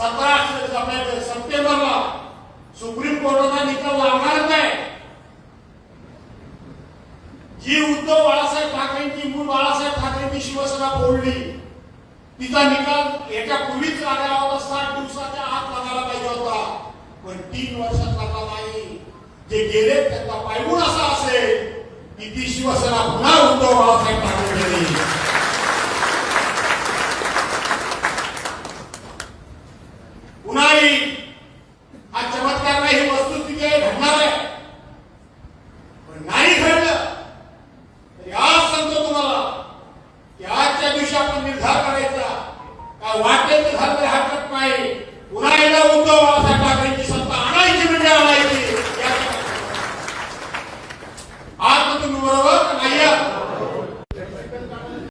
सतरा सप्टेंबरला सुप्रीम कोर्टाचा निकाल लागणार नाही. जी उद्धव बाळासाहेब ठाकरेंची मूळ बाळासाहेब ठाकरेंची शिवसेना फोडली तिचा निकाल याच्या पूर्वीच लागायला होता सात दिवसाच्या आत लागायला पाहिजे होता. पण तीन वर्षात लागला नाही. जे गेले त्यांचा पायगुण असा असेल की ती शिवसेना पुन्हा उद्धव बाळासाहेब ठाकरे वाटेल ते झालं हरकत नाही पुन्हा एकदा उद्धव बाळासाहेब ठाकरेंची सत्ता आणायची म्हणजे आणायची. आज तुम्ही बरोबर